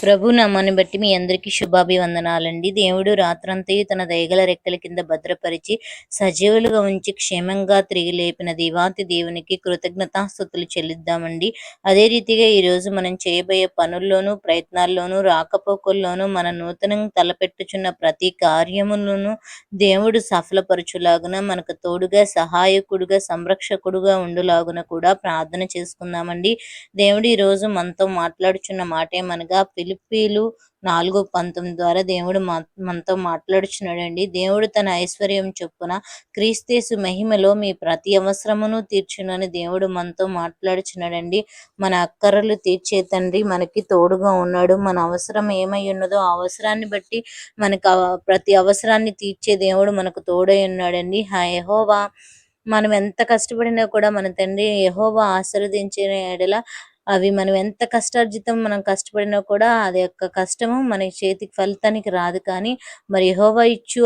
ప్రభు నామాన్ని బట్టి మీ అందరికీ శుభాభివందనాలండి. దేవుడు రాత్రంతయు తన దయగల రెక్కల కింద భద్రపరిచి సజీవులుగా ఉంచి క్షేమంగా తిరిగి లేపిన దివాతి దేవునికి కృతజ్ఞతాస్థుతులు చెల్లిద్దామండి. అదే రీతిగా ఈరోజు మనం చేయబోయే పనుల్లోనూ ప్రయత్నాల్లోనూ రాకపోకల్లోనూ మన నూతనంగా తలపెట్టుచున్న ప్రతి కార్యములను దేవుడు సఫలపరచులాగున మనకు తోడుగా సహాయకుడుగా సంరక్షకుడుగా ఉండులాగున కూడా ప్రార్థన చేసుకుందామండి. దేవుడు ఈరోజు మనతో మాట్లాడుచున్న మాట ఏమనగా ఫిలిప్పీలు నాలుగు పంతొమ్మిది ద్వారా దేవుడు మనతో మాట్లాడుచున్నాడండి. దేవుడు తన ఐశ్వర్యం చొప్పున క్రీస్తేసు మహిమలో మీ ప్రతి అవసరమును తీర్చునని దేవుడు మనతో మాట్లాడుచున్నాడండి. మన అక్కరలు తీర్చే తండ్రి మనకి తోడుగా ఉన్నాడు. మన అవసరం ఏమై ఉన్నదో ఆ అవసరాన్ని బట్టి మనకు ప్రతి అవసరాన్ని తీర్చే దేవుడు మనకు తోడై ఉన్నాడండి. హోవా మనం ఎంత కష్టపడినా కూడా మన తండ్రి యహోవా ఆశీర్వదించిన ఎడల అవి మనం ఎంత కష్టార్జితం మనం కష్టపడినా కూడా అది యొక్క కష్టము మన చేతికి ఫలితానికి రాదు కానీ మరి యహోవా ఇచ్చు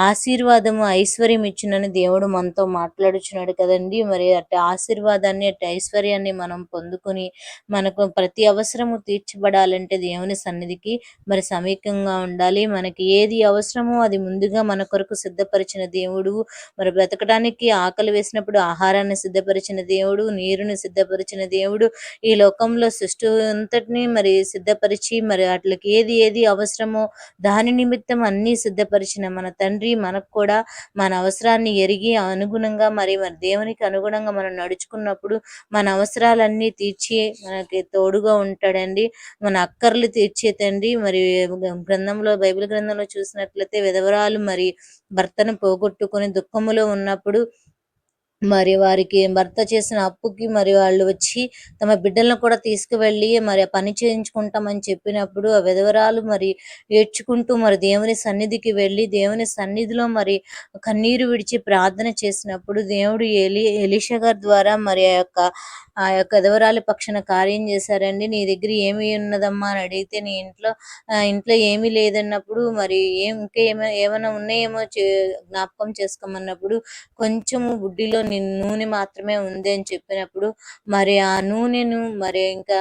ఆశీర్వాదము ఐశ్వర్యం ఇచ్చునని దేవుడు మనతో మాట్లాడుచున్నాడు కదండి. మరి అట్టి ఆశీర్వాదాన్ని అట్టి ఐశ్వర్యాన్ని మనం పొందుకొని మనకు ప్రతి అవసరము తీర్చబడాలంటే దేవుని సన్నిధికి మరి సమీకంగా ఉండాలి. మనకి ఏది అవసరమో అది ముందుగా మన కొరకు సిద్ధపరిచిన దేవుడు. మరి బ్రతకడానికి ఆకలి వేసినప్పుడు ఆహారాన్ని సిద్ధపరిచిన దేవుడు నీరుని సిద్ధపరిచిన దేవుడు ఈ లోకంలో సృష్టి అంతటిని మరి సిద్ధపరిచి మరి వాటికి ఏది ఏది అవసరమో దాని నిమిత్తం అన్ని సిద్ధపరిచిన మన తండ్రి మనకు కూడా మన అవసరాన్ని ఎరిగి అనుగుణంగా మరి మరి దేవునికి అనుగుణంగా మనం నడుచుకున్నప్పుడు మన అవసరాలన్నీ తీర్చి మనకి తోడుగా ఉంటాడండి. మన అక్కర్లు తీర్చే తండ్రి మరి గ్రంథంలో బైబిల్ గ్రంథంలో చూసినట్లయితే విధవరాలు మరి భర్తను పోగొట్టుకుని దుఃఖములో ఉన్నప్పుడు మరి వారికి భర్త చేసిన అప్పుకి మరి వాళ్ళు వచ్చి తమ బిడ్డలను కూడా తీసుకువెళ్ళి మరి పని చేయించుకుంటామని చెప్పినప్పుడు ఆ విధవరాలు మరి ఏడ్చుకుంటూ మరి దేవుని సన్నిధికి వెళ్ళి దేవుని సన్నిధిలో మరి కన్నీరు విడిచి ప్రార్థన చేసినప్పుడు దేవుడు ఎలి ఎలిషా గారి ద్వారా మరి ఆ యొక్క ఆ యొక్క విధవరాలి పక్షన కార్యం చేశారండి. నీ దగ్గర ఏమి ఉన్నదమ్మా అని అడిగితే నీ ఇంట్లో ఇంట్లో ఏమీ లేదన్నప్పుడు మరి ఏం ఇంకా ఏమైనా ఏమైనా ఉన్నాయేమో జ్ఞాపకం చేసుకోమన్నప్పుడు కొంచెము బుడ్డిలో నూనె మాత్రమే ఉంది అని చెప్పినప్పుడు మరి ఆ నూనెను మరి ఇంకా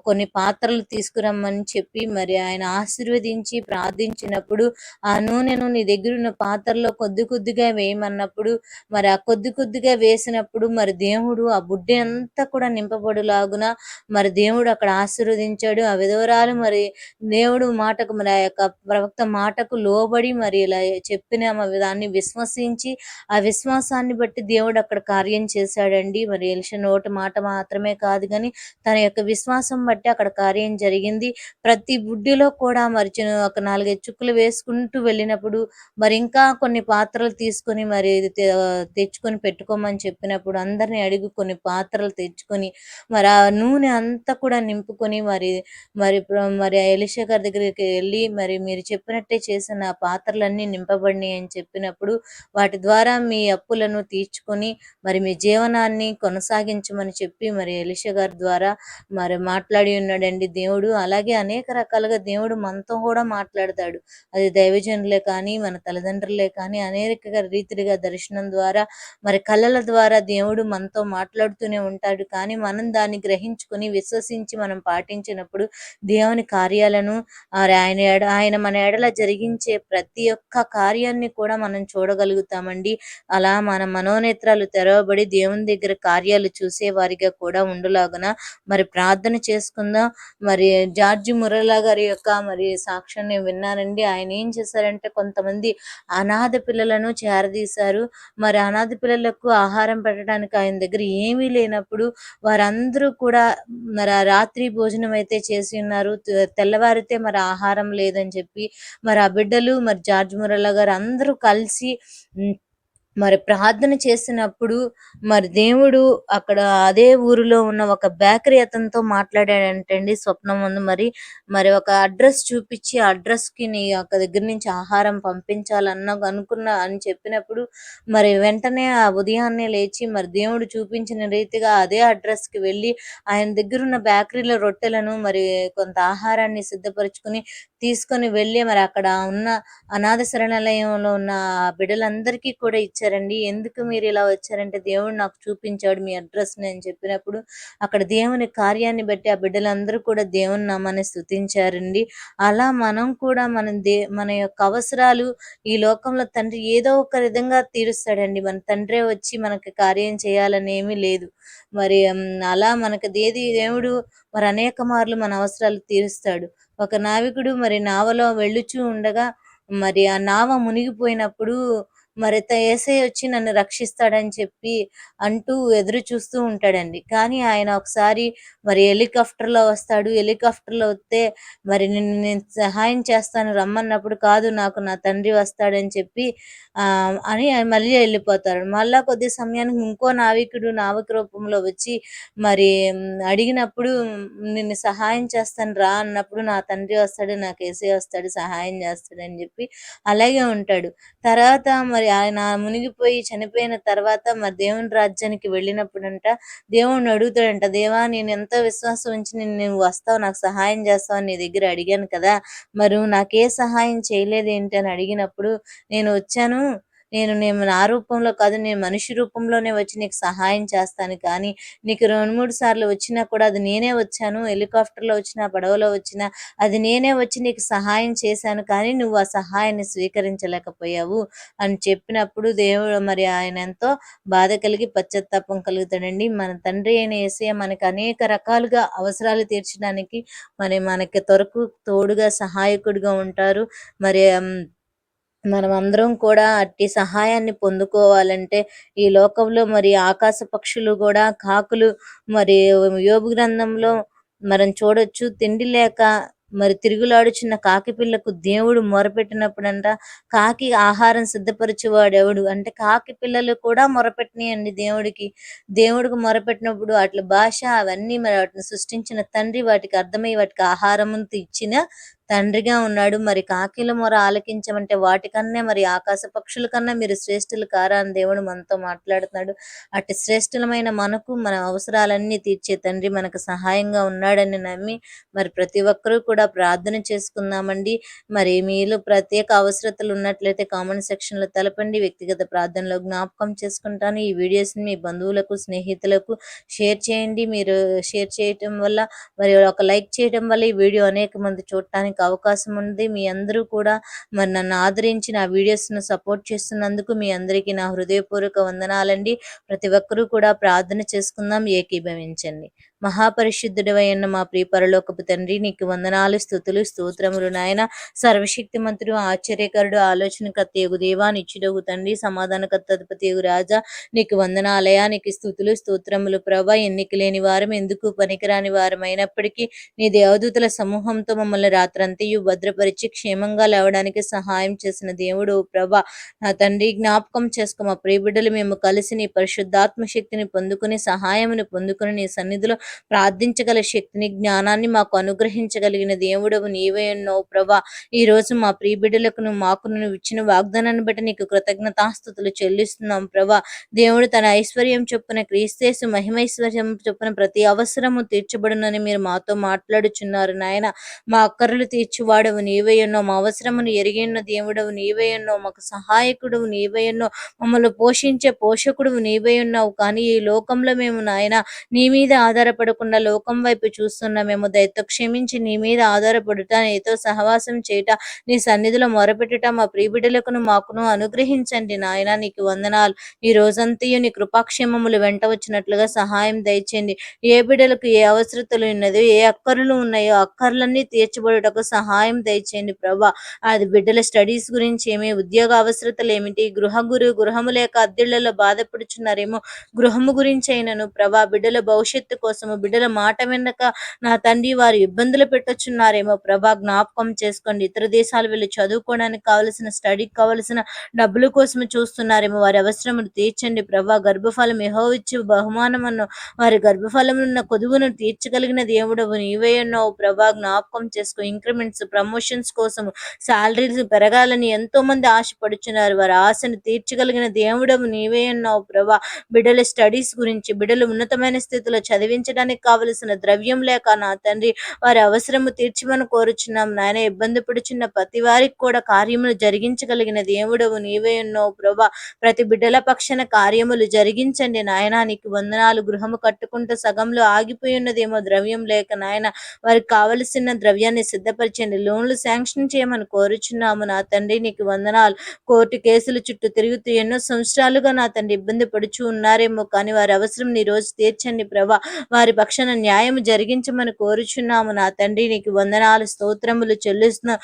కొన్ని పాత్రలు తీసుకురమ్మని చెప్పి మరి ఆయన ఆశీర్వదించి ప్రార్థించినప్పుడు ఆ నూనెను నీ దగ్గర ఉన్న పాత్రలో కొద్ది కొద్దిగా వేయమన్నప్పుడు మరి ఆ కొద్ది కొద్దిగా వేసినప్పుడు మరి దేవుడు ఆ బుడ్డి అంతా కూడా నింపబడులాగున మరి దేవుడు అక్కడ ఆశీర్వదించాడు. ఆ విధవరాలు మరి దేవుడు మాటకు మరి ఆ యొక్క ప్రవక్త మాటకు లోబడి మరి ఇలా చెప్పిన దాన్ని విశ్వసించి ఆ విశ్వాసాన్ని బట్టి దేవుడు అక్కడ కార్యం చేశాడండి. మరి ఎలిష నోటి మాట మాత్రమే కాదు కానీ తన యొక్క విశ్వాసం బట్టి అక్కడ కార్యం జరిగింది. ప్రతి బుడ్డిలో కూడా మరి ఒక నాలుగైదు చుక్కలు వేసుకుంటూ వెళ్ళినప్పుడు మరి ఇంకా కొన్ని పాత్రలు తీసుకొని మరి తెచ్చుకొని పెట్టుకోమని చెప్పినప్పుడు అందరిని అడిగి కొన్ని పాత్రలు తెచ్చుకొని మరి ఆ నూనె అంతా కూడా నింపుకొని మరి మరి మరి ఎలిషా గారి దగ్గరికి వెళ్ళి మరి మీరు చెప్పినట్టే చేసిన ఆ పాత్రలన్నీ నింపబడినాయి అని చెప్పినప్పుడు వాటి ద్వారా మీ అప్పులను తీర్చుకొని మరి మీ జీవనాన్ని కొనసాగించమని చెప్పి మరి ఎలిషా గారి ద్వారా మరి మాట్లా మాట్లాడి ఉన్నాడండి దేవుడు. అలాగే అనేక రకాలుగా దేవుడు మనతో కూడా మాట్లాడతాడు. అది దైవజనులే కానీ మన తల్లిదండ్రులే కానీ అనేక రీతిగా దర్శనం ద్వారా మరి కళల ద్వారా దేవుడు మనతో మాట్లాడుతూనే ఉంటాడు. కానీ మనం దాన్ని గ్రహించుకొని విశ్వసించి మనం పాటించినప్పుడు దేవుని కార్యాలను ఆయన ఆయన మన ఎడల జరిగించే ప్రతి ఒక్క కార్యాన్ని కూడా మనం చూడగలుగుతామండి. అలా మన మనోనేత్రాలు తెరవబడి దేవుని దగ్గర కార్యాలు చూసే వారిగా కూడా ఉండలాగున మరి ప్రార్థన చేసి చేసుకుందాం? మరి జార్జి మురళా గారి యొక్క మరి సాక్ష్యాన్ని విన్నానండి ఆయన ఏం చేశారంటే కొంతమంది అనాథ పిల్లలను చేరదీశారు. మరి అనాథ పిల్లలకు ఆహారం పెట్టడానికి ఆయన దగ్గర ఏమీ లేనప్పుడు వారందరూ కూడా మరి రాత్రి భోజనం అయితే చేసి ఉన్నారు. తెల్లవారితే మరి ఆహారం లేదని చెప్పి మరి ఆ బిడ్డలు మరి జార్జ్ మురళా గారు అందరూ కలిసి మరి ప్రార్థన చేసినప్పుడు మరి దేవుడు అక్కడ అదే ఊరిలో ఉన్న ఒక బేకరీ అతనితో మాట్లాడాడంటండి స్వప్నం ముందు. మరి మరి ఒక అడ్రస్ చూపించి అడ్రస్కి నీ యొక్క దగ్గర నుంచి ఆహారం పంపించాలన్న అనుకున్న అని చెప్పినప్పుడు మరి వెంటనే ఆ ఉదయాన్నే లేచి మరి దేవుడు చూపించిన రీతిగా అదే అడ్రస్కి వెళ్ళి ఆయన దగ్గర ఉన్న బేకరీలో రొట్టెలను మరి కొంత ఆహారాన్ని సిద్ధపరచుకుని తీసుకొని వెళ్ళి మరి అక్కడ ఉన్న అనాథ శరణాలయంలో ఉన్న బిడ్డలందరికీ కూడా ఇచ్చారండి. ఎందుకు మీరు ఇలా వచ్చారంటే దేవుడు నాకు చూపించాడు మీ అడ్రస్ నేను చెప్పినప్పుడు అక్కడ దేవుని కార్యాన్ని బట్టి ఆ బిడ్డలందరూ కూడా దేవుని నామాన్ని స్థుతించారండి అలా మనం కూడా మన దే మన యొక్క అవసరాలు ఈ లోకంలో తండ్రి ఏదో ఒక విధంగా తీరుస్తాడండి. మన తండ్రే వచ్చి మనకి కార్యం చేయాలని ఏమీ లేదు. మరి అలా మనకు దేది దేవుడు మరి అనేక మార్లు మన అవసరాలు తీరుస్తాడు. ఒక నావికుడు మరి నావలో వెళ్ళుచూ ఉండగా మరి ఆ నావ మునిగిపోయినప్పుడు మరి ఏసై వచ్చి నన్ను రక్షిస్తాడని చెప్పి అంటూ ఎదురు చూస్తూ ఉంటాడండి. కానీ ఆయన ఒకసారి మరి హెలికాప్టర్లో వస్తాడు. హెలికాప్టర్లో వస్తే మరి నిన్ను నేను సహాయం చేస్తాను రమ్మన్నప్పుడు కాదు నాకు నా తండ్రి వస్తాడని చెప్పి అని మళ్ళీ వెళ్ళిపోతారు. మళ్ళా కొద్ది సమయానికి ఇంకో నావికుడు నావిక రూపంలో వచ్చి మరి అడిగినప్పుడు నిన్ను సహాయం చేస్తాను రా అన్నప్పుడు నా తండ్రి వస్తాడు నాకు ఏసీ వస్తాడు సహాయం చేస్తాడు అని చెప్పి అలాగే ఉంటాడు. తర్వాత మరి మరి ఆయన మునిగిపోయి చనిపోయిన తర్వాత మరి దేవుని రాజ్యానికి వెళ్ళినప్పుడంట దేవుణ్ణి అడుగుతాడంట దేవా నేను ఎంతో విశ్వాసం ఉంచి నేను నువ్వు వస్తావు నాకు సహాయం చేస్తావు నీ దగ్గర అడిగాను కదా మరి నాకే సహాయం చేయలేదు ఏంటి అని అడిగినప్పుడు నేను వచ్చాను నేను నేను నా రూపంలో కాదు నేను మనిషి రూపంలోనే వచ్చి నీకు సహాయం చేస్తాను. కానీ నీకు రెండు మూడు సార్లు వచ్చినా కూడా అది నేనే వచ్చాను. హెలికాప్టర్లో వచ్చినా పడవలో వచ్చినా అది నేనే వచ్చి నీకు సహాయం చేశాను. కానీ నువ్వు ఆ సహాయాన్ని స్వీకరించలేకపోయావు అని చెప్పినప్పుడు దేవుడు మరి ఆయన ఎంతో బాధ కలిగి పశ్చాత్తాపం కలుగుతాడండి. మన తండ్రి అయిన ఏసే మనకి అనేక రకాలుగా అవసరాలు తీర్చడానికి మరి మనకి త్వరకు తోడుగా సహాయకుడిగా ఉంటారు. మరి మనం అందరం కూడా అట్టి సహాయాన్ని పొందుకోవాలంటే ఈ లోకంలో మరి ఆకాశ పక్షులు కూడా కాకులు మరి యోగు గ్రంథంలో మనం చూడొచ్చు. తిండి లేక మరి తిరుగులాడుచున్న కాకి పిల్లకు దేవుడు మొరపెట్టినప్పుడంట కాకి ఆహారం సిద్ధపరచేవాడెవడు? అంటే కాకి పిల్లలు కూడా మొరపెట్టినాయండి దేవుడికి. దేవుడికి మొరపెట్టినప్పుడు అట్ల భాష అవన్నీ మరి వాటిని సృష్టించిన తండ్రి వాటికి అర్థమై వాటికి ఆహారం ఇచ్చిన తండ్రిగా ఉన్నాడు. మరి కాకిల మొర ఆలకించమంటే వాటికన్నా మరి ఆకాశ పక్షుల కన్నా మీరు శ్రేష్ఠులు కారా అని దేవుడు మనతో మాట్లాడుతున్నాడు. అటు శ్రేష్ఠులమైన మనకు మన అవసరాలన్నీ తీర్చే తండ్రి మనకు సహాయంగా ఉన్నాడని నమ్మి మరి ప్రతి ఒక్కరూ కూడా ప్రార్థన చేసుకుందామండి. మరి మీలో ప్రత్యేక అవసరతలు ఉన్నట్లయితే కామెంట్ సెక్షన్లో తెలపండి. వ్యక్తిగత ప్రార్థనలో జ్ఞాపకం చేసుకుంటాను. ఈ వీడియోస్ని మీ బంధువులకు స్నేహితులకు షేర్ చేయండి. మీరు షేర్ చేయటం వల్ల మరి ఒక లైక్ చేయడం వల్ల ఈ వీడియో అనేక మంది చూడటానికి చేయడానికి అవకాశం ఉంది. మీ అందరూ కూడా మరి నన్ను ఆదరించి నా వీడియోస్ను సపోర్ట్ చేస్తున్నందుకు మీ అందరికీ నా హృదయపూర్వక వందనాలండి. ప్రతి ఒక్కరూ కూడా ప్రార్థన చేసుకుందాం. ఏకీభవించండి. మహాపరిశుద్ధుడవైన మా ప్రియ పరలోకపు తండ్రి నీకు వందనాలు స్థుతులు స్తోత్రములు నాయన. సర్వశక్తి మంత్రుడు ఆశ్చర్యకరుడు ఆలోచనకర్త ఎగు దేవా నిచ్చుడగు తండ్రి సమాధానకర్త అధిపతి రాజా. నీకు వందనాలయా నీకు స్థుతులు స్తోత్రములు ప్రభా. ఎన్నిక లేని వారం ఎందుకు పనికిరాని వారం అయినప్పటికీ నీ దేవదూతల సమూహంతో మమ్మల్ని రాత్రంతయు భద్రపరిచి క్షేమంగా లేవడానికి సహాయం చేసిన దేవుడు ప్రభా. నా తండ్రి జ్ఞాపకం చేసుకో. మా ప్రియబిడ్డలు మేము కలిసి నీ పరిశుద్ధాత్మ శక్తిని పొందుకుని సహాయమును పొందుకుని నీ సన్నిధిలో ప్రార్థించగల శక్తిని జ్ఞానాన్ని మాకు అనుగ్రహించగలిగిన దేవుడవు నీవే ఉన్నావు ప్రభా ఈ రోజు మా ప్రియబిడ్డలకు నువ్వు మాకు నువ్వు ఇచ్చిన వాగ్దానాన్ని బట్టి నీకు కృతజ్ఞతాస్థుతులు చెల్లిస్తున్నాం. ప్రభా దేవుడు తన ఐశ్వర్యం చొప్పున క్రీస్తేసు మహిమైశ్వర్యం చొప్పున ప్రతి అవసరము తీర్చబడునని మీరు మాతో మాట్లాడుచున్నారు. నాయన మా అక్కర్లు తీర్చివాడవు నీవే ఎన్నో. మా అవసరమును ఎరిగిన దేవుడవు నీవే ఎన్నో. మాకు సహాయకుడు నీవే ఎన్నో. మమ్మల్ని పోషించే పోషకుడు నీవే ఉన్నావు. కానీ ఈ లోకంలో మేము నాయన నీ మీద ఆధారపడి భయపడకుండా లోకం వైపు చూస్తున్న మేము దయతో క్షమించి నీ మీద ఆధారపడుట నీతో సహవాసం చేయట నీ సన్నిధిలో మొరపెట్టుట మా ప్రియబిడ్డలకును మాకును అనుగ్రహించండి నాయన. నీకు వందనాలు. ఈ రోజంతయు నీ కృపాక్షేమములు వెంట వచ్చినట్లుగా సహాయం దయచేయండి. ఏ బిడ్డలకు ఏ అవసరతలు ఉన్నదో ఏ అక్కర్లు ఉన్నాయో అక్కర్లన్నీ తీర్చబడుటకు సహాయం దయచేయండి ప్రభా. అది బిడ్డల స్టడీస్ గురించి ఏమి ఉద్యోగ అవసరతలు ఏమిటి గృహ గురు గృహము లేక అద్దెళ్ళలో బాధపడుచున్నారేమో గృహము గురించి అయినను ప్రభా. బిడ్డల భవిష్యత్తు కోసం కోసము బిడ్డల మాట వెనక నా తండ్రి వారు ఇబ్బందులు పెట్టొచ్చున్నారేమో. ప్రభా జ్ఞాపకం చేసుకోండి. ఇతర దేశాలు వెళ్ళి చదువుకోవడానికి కావలసిన స్టడీకి కావలసిన డబ్బుల కోసం చూస్తున్నారేమో. వారి అవసరమును తీర్చండి. ప్రభా గర్భఫలం ఇచ్చి బహుమానమನ್ನು వారి గర్భఫలమున్న కొదువును తీర్చగలిగిన దేవుడవు నీవే ఉన్నావు ప్రభా జ్ఞాపకం చేసుకో. ఇంక్రిమెంట్స్ ప్రమోషన్స్ కోసం శాలరీస్ పెరగాలని ఎంతో మంది ఆశపడుచున్నారు. వారి ఆశను తీర్చగలిగిన దేవుడవు నీవే అన్నావు. ప్రభా బిడ్డల స్టడీస్ గురించి బిడ్డలు ఉన్నతమైన స్థితిలో చదివించ జరిగించడానికి కావలసిన ద్రవ్యం లేక నా తండ్రి వారి అవసరము తీర్చమని కోరుచున్నాం. నాయన ఇబ్బంది పడుచున్న ప్రతి వారికి కూడా కార్యములు జరిగించగలిగిన దేవుడవు నీవే ఉన్నావు ప్రభా. ప్రతి బిడ్డల పక్షన కార్యములు జరిగించండి. నాయన నీకు వందనాలు. గృహము కట్టుకుంటూ సగంలో ఆగిపోయి ఉన్నదేమో ద్రవ్యం లేక నాయన వారికి కావలసిన ద్రవ్యాన్ని సిద్ధపరచండి. లోన్లు శాంక్షన్ చేయమని కోరుచున్నాము. నా తండ్రి నీకు వందనాలు. కోర్టు కేసులు చుట్టూ తిరుగుతూ ఎన్నో సంవత్సరాలుగా నా తండ్రి ఇబ్బంది పడుచు ఉన్నారేమో కానీ వారి అవసరం నీ రోజు తీర్చండి ప్రభా. వారి పక్షాన న్యాయం జరిగించమని కోరుచున్నాము. నా తండ్రి నీకు వందనాలు స్తోత్రములు చెల్లిస్తున్న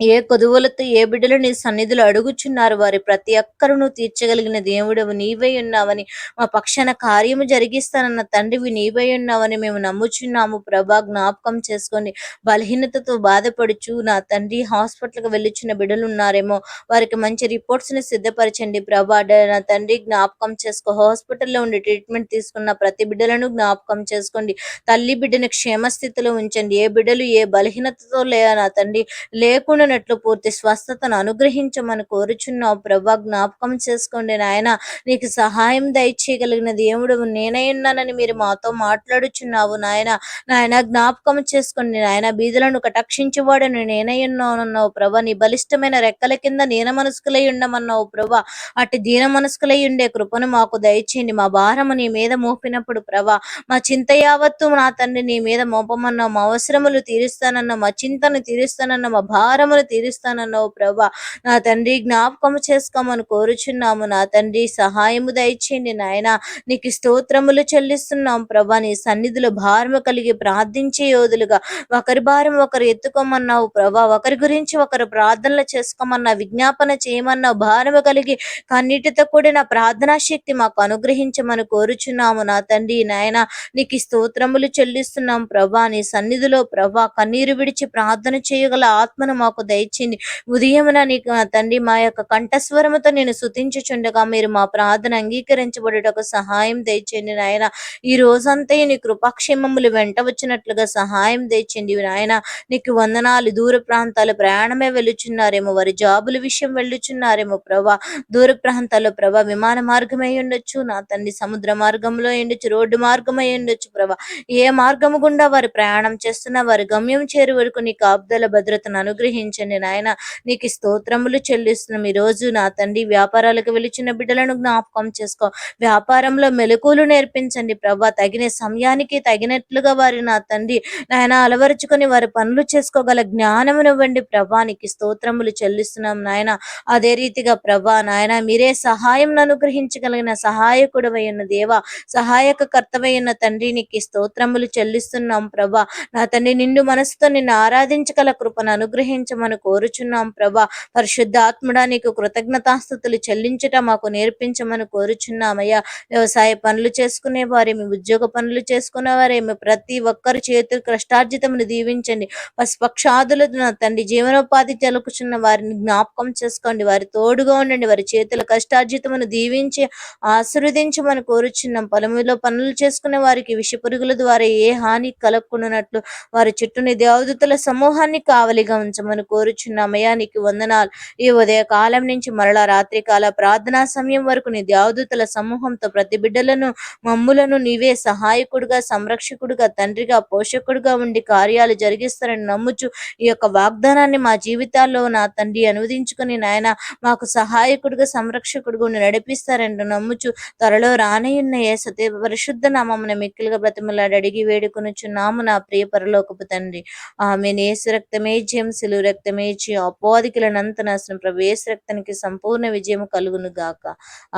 ఏ కొదువులతో ఏ బిడ్డలు నీ సన్నిధులు అడుగుచున్నారు వారి ప్రతి ఒక్కరును తీర్చగలిగిన దేవుడవు నీవై ఉన్నావని మా పక్షాన కార్యము జరిగిస్తానన్న తండ్రివి నీవై ఉన్నావని మేము నమ్ముచున్నాము. ప్రభా జ్ఞాపకం చేసుకొని బలహీనతతో బాధపడుచు నా తండ్రి హాస్పిటల్కి వెళ్ళిచున్న బిడ్డలు ఉన్నారేమో వారికి మంచి రిపోర్ట్స్ని సిద్ధపరచండి. ప్రభా నా తండ్రి జ్ఞాపకం చేసుకో హాస్పిటల్లో ఉండి ట్రీట్మెంట్ తీసుకున్న ప్రతి బిడ్డలను జ్ఞాపకం చేసుకోండి. తల్లి బిడ్డని క్షేమస్థితిలో ఉంచండి. ఏ బిడ్డలు ఏ బలహీనతతో లే నా తండ్రి లేకుండా కలిగినట్లు పూర్తి స్వస్థతను అనుగ్రహించమని కోరుచున్నావు. ప్రభా జ్ఞాపకం చేసుకోండి నాయన. నీకు సహాయం దయచేయగలిగిన దేవుడు నేనై ఉన్నానని మీరు మాతో మాట్లాడుచున్నావు నాయన. నాయన జ్ఞాపకం చేసుకోండి నాయన. బీదులను కటాక్షించేవాడని నేనై ఉన్నానన్నావు ప్రభా. నీ బలిష్టమైన రెక్కల కింద నీన మనసుకులై ఉండమన్నావు ప్రభా. అటు దీన మనసుకులై ఉండే కృపను మాకు దయచేయండి. మా భారము నీ మీద మోపినప్పుడు ప్రభా. మా చింత యావత్తు నా తండ్రి నీ మీద మోపమన్నావు. మా అవసరములు తీరుస్తానన్న మా చింతను తీరుస్తానన్న మా భారం అవసరతలు తీరుస్తానన్నావు ప్రభా. నా తండ్రి జ్ఞాపకము చేసుకోమని కోరుచున్నాము. నా తండ్రి సహాయము దయచేయండి నాయన. నీకు స్తోత్రములు చెల్లిస్తున్నాం ప్రభా. నీ సన్నిధిలో భారము కలిగి ప్రార్థించే యోధులుగా ఒకరి భారం ఒకరు ఎత్తుకోమన్నావు ప్రభా. ఒకరి గురించి ఒకరు ప్రార్థనలు చేసుకోమన్నా విజ్ఞాపన చేయమన్నా భారము కలిగి కన్నీటితో కూడిన ప్రార్థనా శక్తి మాకు అనుగ్రహించమని కోరుచున్నాము. నా తండ్రి నాయన నీకు స్తోత్రములు చెల్లిస్తున్నాం ప్రభా. నీ సన్నిధిలో ప్రభా కన్నీరు విడిచి ప్రార్థన చేయగల ఆత్మను మాకు దయచింది ఉదయమున నీకు తండ్రి మా యొక్క కంఠస్వరముతో నేను శుతించుచుండగా మీరు మా ప్రార్థన అంగీకరించబడుటకు సహాయం దయచండి నాయన. ఈ రోజంతా నీ కృపాక్షేమములు వెంట వచ్చినట్లుగా సహాయం తెచ్చింది నాయన. నీకు వందనాలు. దూర ప్రాంతాలు ప్రయాణమే వెళ్ళుచున్నారేమో వారి జాబుల విషయం వెళ్ళుచున్నారేమో ప్రభా. దూర ప్రాంతాల్లో ప్రభా విమాన మార్గమై ఉండొచ్చు. నా తండ్రి సముద్ర మార్గంలో ఉండొచ్చు. రోడ్డు మార్గమై ఉండొచ్చు ప్రభా. ఏ మార్గము గుండా వారు ప్రయాణం చేస్తున్నా వారి గమ్యం చేరు వరకు నీ కాపుదల భద్రతను అనుగ్రహించండి నాయన. నీకు స్తోత్రములు చెల్లిస్తున్నాం. ఈ రోజు నా తండ్రి వ్యాపారాలకు వెలిచిన బిడ్డలను జ్ఞాపకం చేసుకో. వ్యాపారంలో మెలకులు నేర్పించండి ప్రభా. తగిన సమయానికి తగినట్లుగా వారి నా తండ్రి నాయన అలవరుచుకొని వారి పనులు చేసుకోగల జ్ఞానమునివ్వండి ప్రభానికి స్తోత్రములు చెల్లిస్తున్నాం నాయన. అదే రీతిగా ప్రభా నాయన మీరే సహాయం అనుగ్రహించగలిగిన సహాయకుడు అయిన దేవ సహాయక కర్తవైన తండ్రి నీకు స్తోత్రములు చెల్లిస్తున్నాం ప్రభా. నా తండ్రి నిండు మనసుతో నిన్ను ఆరాధించగల కృపను అనుగ్రహించమని చేయమని కోరుచున్నాం ప్రభా. పరిశుద్ధాత్ముడా నీకు కృతజ్ఞతాస్థుతులు చెల్లించట మాకు నేర్పించమని కోరుచున్నామయ్యా. వ్యవసాయ పనులు చేసుకునే వారేమి ఉద్యోగ పనులు చేసుకునే వారేమి ప్రతి ఒక్కరి చేతులు కష్టార్జితమును దీవించండి. పశుపక్షాదులు తండ్రి జీవనోపాధి తెలుకుచున్న వారిని జ్ఞాపకం చేసుకోండి. వారి తోడుగా ఉండండి వారి చేతుల కష్టార్జితమును దీవించి ఆశీర్వదించమని కోరుచున్నాం. పొలములో పనులు చేసుకునే వారికి విష పురుగుల ద్వారా ఏ హాని కలగకుండానట్లు వారి చుట్టూని దేవదూతల సమూహాన్ని కావలిగా ఉంచమని కోరుచున్నామయ్యా. నీకు వందనాలు. ఈ ఉదయ కాలం నుంచి మరలా రాత్రికాల ప్రార్థనా సమయం వరకు నీ దేవదూతల సమూహంతో ప్రతి బిడ్డలను మమ్ములను నీవే సహాయకుడుగా సంరక్షకుడుగా తండ్రిగా పోషకుడుగా ఉండి కార్యాలు జరిగిస్తారని నమ్ముచు ఈ యొక్క వాగ్దానాన్ని మా జీవితాల్లో నా తండ్రి అనువదించుకుని నాయన మాకు సహాయకుడుగా సంరక్షకుడుగా ఉండి నడిపిస్తారని నమ్ముచు త్వరలో రానయ్యున్న ఏ సత్య పరిశుద్ధ నామమున మిక్కిలుగా బ్రతిమలాడి అడిగి వేడుకొనుచున్నాము నా ప్రియ పరలోకపు తండ్రి. ఆమె నేసు రక్తమే జయం సిలు రక్తం రక్తమేచి అపోదికులనంత నాశనం ప్రవేశ రక్తానికి సంపూర్ణ విజయం కలుగును గాక.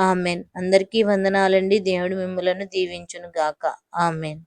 ఆమెన్. అందరికీ వందనాలండి. దేవుడు మిమ్మలను దీవించును గాక. ఆమెన్.